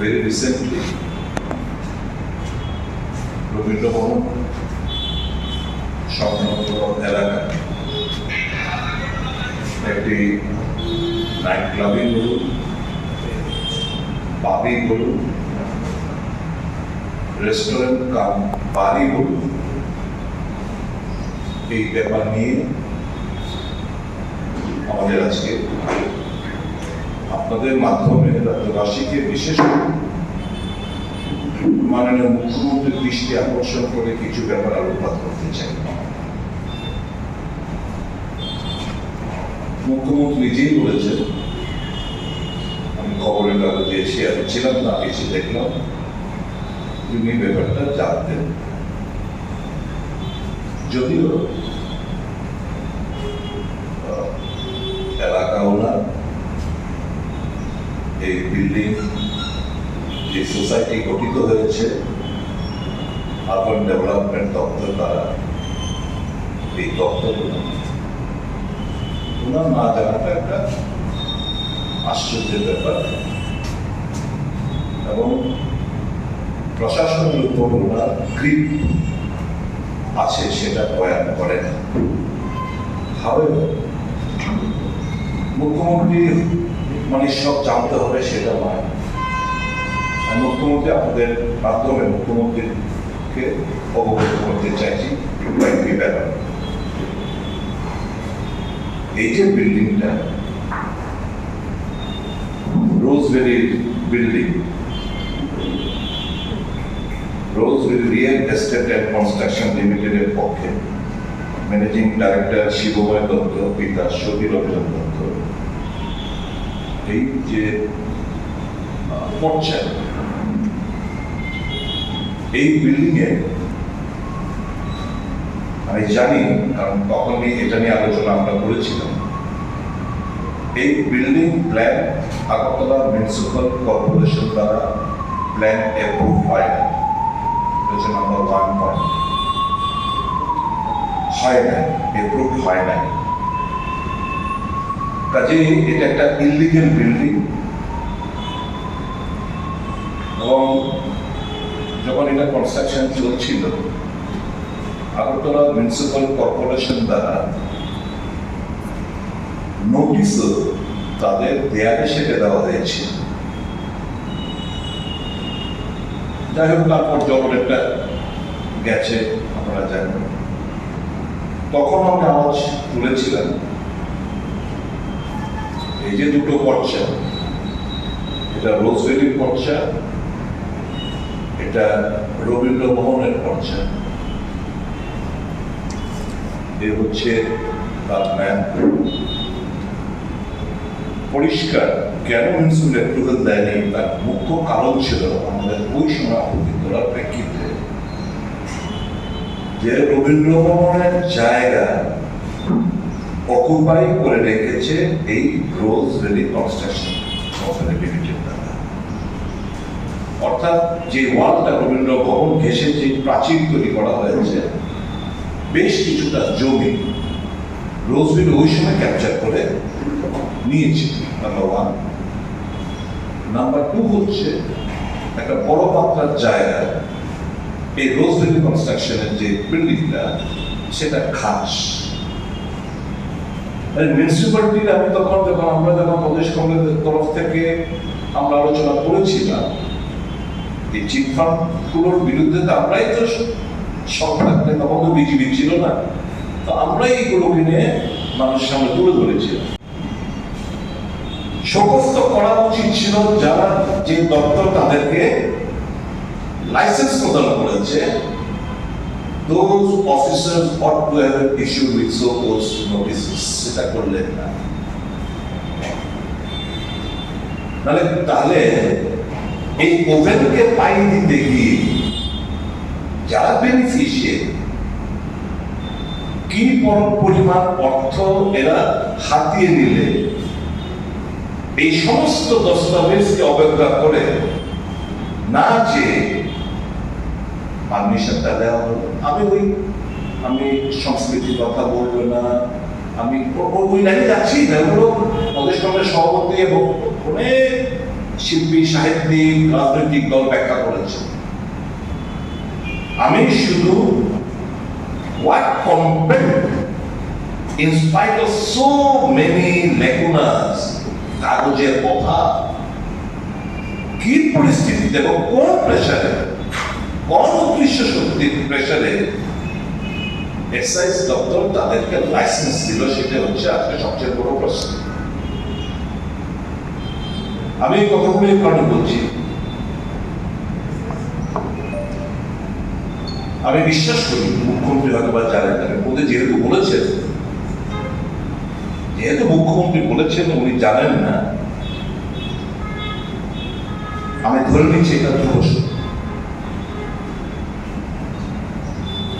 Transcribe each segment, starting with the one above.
very recently, Rabindra Bhavan সংলগ্ন এলাকা। একটি নাইট ক্লাবই বলুন, পাবই বলুন, রেস্টুরেন্ট কাম বারই বলুন, এই ব্যাপার নিয়ে আমাদের আজকে আপনাদের মাধ্যমে রাজ্যবাসীকে বিশেষ মাননীয় মুখ্যমন্ত্রীর দৃষ্টি আকর্ষণ করে কিছু ব্যাপার আলোকপাত করতে চাই। মুখ্যমন্ত্রী নিজেই বলেছেন, আমি খবরের কাগজে এসে আমি ছিলাম না এসে দেখলাম। তিনি ব্যাপারটা জানতেন। যদিও আহ, এলাকা ওনার এই বিল্ডিং যে সোসাইটি গঠিত হয়েছে আরবান ডেভেলপমেন্ট দপ্তর দ্বারা এই দপ্তর ওনার না জানাটা একটা আশ্চর্যের ব্যাপার। এবং প্রশাসনের উপর ওনার গ্রিপ আছে সেটা বয়ান করেন। However, মুখ্যমন্ত্রী মানে সব জানতে হবে সেটা নয়। মুখ্যমন্ত্রী আপনাদের মাধ্যমে মুখ্যমন্ত্রীকে অবগত করতে চাইছি এই যে বিল্ডিংটা Rosevery building Rosevery real estate and construction লিমিটেডের পক্ষে ম্যানেজিং ডাইরেক্টর শিবময় দত্ত, পিতা সতীর দত্ত। এই যে পর্যায় এই বিল্ডিং এ আমি জানি, কারণ তখনই এটা নিয়ে আলোচনা আমরা করেছিলাম, এই building plan Agartala municipal corporation দ্বারা প্ল্যান অ্যাপ্রুভ হয় না। হচ্ছে নাম্বার ওয়ান পয়েন্ট হয় না অ্যাপ্রুভ হয় না কাজে এটা একটা ইলিগেল বিল্ডিং এবং যখন এটা কনস্ট্রাকশন চলছিল, আগরতলা মিউনিসিপাল কর্পোরেশন দ্বারা নোটিশও তাদের দেয়ালে সেটে দেওয়া হয়েছিল যাই হোক, তারপর যখন একটা গেছে, আপনারা জানেন। তখন আমি আওয়াজ তুলেছিলাম। এই যে দুটো পর্চা, এটা রোজভেলির পর্চা, এটা রবীন্দ্র ভবনের পর্চা। এ হচ্ছে তার ম্যাপ পরিষ্কার, কেন মিউনিসিপাল অ্যাপ্রুভাল দেয়নি? তার মুখ্য কারণ ছিল আমাদের ওই সময় আপত্তি প্রেক্ষিতে। যে রবীন্দ্র ভবনের জায়গা অকুপাই করে রেখেছে এই রোজ ভ্যালি কনস্ট্রাকশন অর্থাৎ যে ওয়ালটা রবীন্দ্র ভবন ঘেসে যে প্রাচীর তৈরি করা হয়েছে, বেশ কিছুটা জমি রোজভিল ওই সময় ক্যাপচার করে নিয়েছে নাম্বার ওয়ান নাম্বার টু হচ্ছে একটা বড় মাত্রার জায়গা এই রোজভেলি কনস্ট্রাকশনের যে বিল্ডিংটা সেটা খাস। মিউনিসিপ্যালিটির আমি তখন যখন আমরা যখন প্রদেশ কংগ্রেসের তরফ থেকে আমরা আলোচনা করেছিলাম, এই চিটফান্ডগুলোর বিরুদ্ধে তো আমরাই তো সরকার তখন তো বিজেপি ছিল না। তো আমরাই এগুলোকে নিয়ে মানুষের সামনে তুলে ধরেছিলাম। সমস্ত করা উচিত ছিল যারা যে দপ্তর তাদেরকে লাইসেন্স প্রদান করেছে those officers ought to have issued with so close notices. তাহলে তাহলে এই ওভেনকে পাই দিতে গিয়ে যারা বেনিফিশিয়ারি কি পর- পরিমাণ অর্থ এরা হাতিয়ে নিলে? এই সমস্ত দস্তাবেজকে অবজ্ঞা করে না যে পারমিশনটা দেওয়া হলো। আমি ওই, আমি সংস্কৃতির কথা বলব না। আমি ওই লাইনে যাচ্ছি না ওগুলো প্রদেশ কংগ্রেস সভাপতি এবং অনেক শিল্পী, সাহিত্যিক, রাজনৈতিক দল ব্যাখ্যা করেছে। আমি শুধু what compelled in spite of so many কাগজের কথা, কি পরিস্থিতিতে এবং কোন প্রেশারে শক্তির প্রেশারে দপ্তর তাদেরকে লাইসেন্স দিল, সেটা হচ্ছে আজকে সবচেয়ে বড় প্রশ্ন। আমি এই বলছি? আমি বিশ্বাস করি মুখ্যমন্ত্রী হয়তো বা জানেন না ওদের যেহেতু বলেছেন, যেহেতু মুখ্যমন্ত্রী বলেছেন, উনি জানেন না, আমি ধরে নিচ্ছি এটা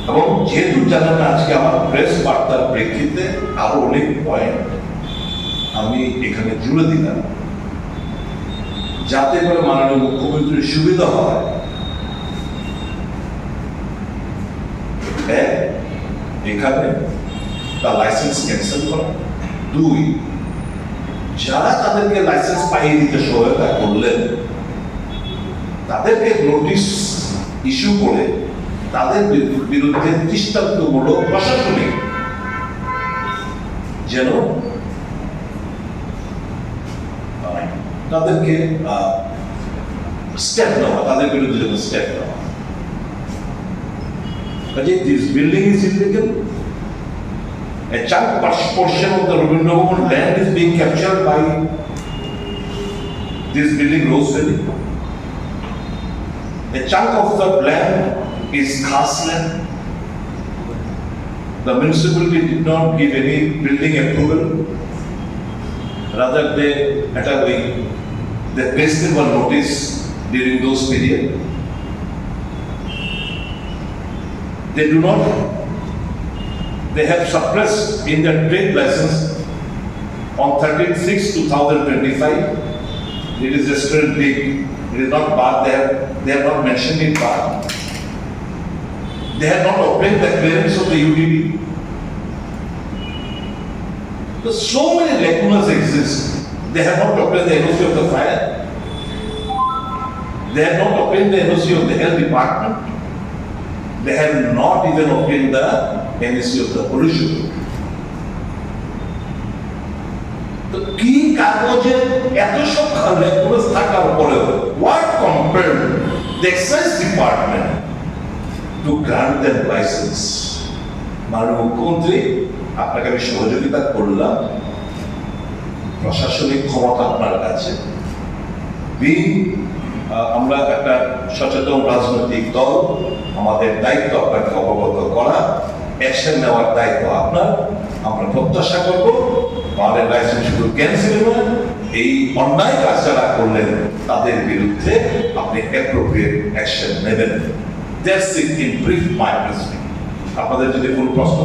এবং যেহেতু জানেন আজকে আমার প্রেস বার্তার প্রেক্ষিতে আরও অনেক পয়েন্ট আমি এখানে জুড়ে দিলাম। যাতে করে মাননীয় মুখ্যমন্ত্রীর সুবিধা হয়। এক, এখানে তার লাইসেন্স ক্যান্সেল করা। দুই, যারা তাদেরকে লাইসেন্স পাইয়ে দিতে সহায়তা করলেন, তাদেরকে নোটিশ ইস্যু করে তাদের বিরু- বিরুদ্ধে দৃষ্টান্তমূলক প্রশাসনিক যেন তাদেরকে স্টেপ নেওয়া তাদের বিরুদ্ধে যেন স্টেপ নেওয়া কাজে this building is illegal A chunk por- portion of the Rabindra land is being captured by this building Rose Valley. A chunk of the land is land. The municipality did not give any building approval. Rather they, at a way, they placed on notice during those period. They do not they have suppressed in their trade license on 13 6 2025 it is restaurant big it is not bar they have they have not mentioned it bar they have not obtained the clearance of the udb so, so many lacunas exist they have not obtained the noc of the fire they have not obtained the noc of the health department they have not even obtained the NSC of the pollution. তো কি কাগজে এত সব লেগুলোস থাকার পরেও what compare the excise department to grant then licence মাননীয় মুখ্যমন্ত্রী, আপনাকে আমি সহযোগিতা করলাম। প্রশাসনিক ক্ষমতা আপনার কাছে। বিং আমরা একটা সচেতন রাজনৈতিক দল। আমাদের দায়িত্ব আপনাকে অবগত করা। অ্যাকশন নেওয়ার দায়িত্ব আপনার। আমরা প্রত্যাশা করব আমাদের লাইসেন্স শুধু ক্যান্সেল নয় এই অন্যায় কাজ যারা করলেন, তাদের বিরুদ্ধে আপনি অ্যাপ্রোপ্রিয়েট অ্যাকশন নেবেন। That's it in brief my আপনাদের যদি কোনো প্রশ্ন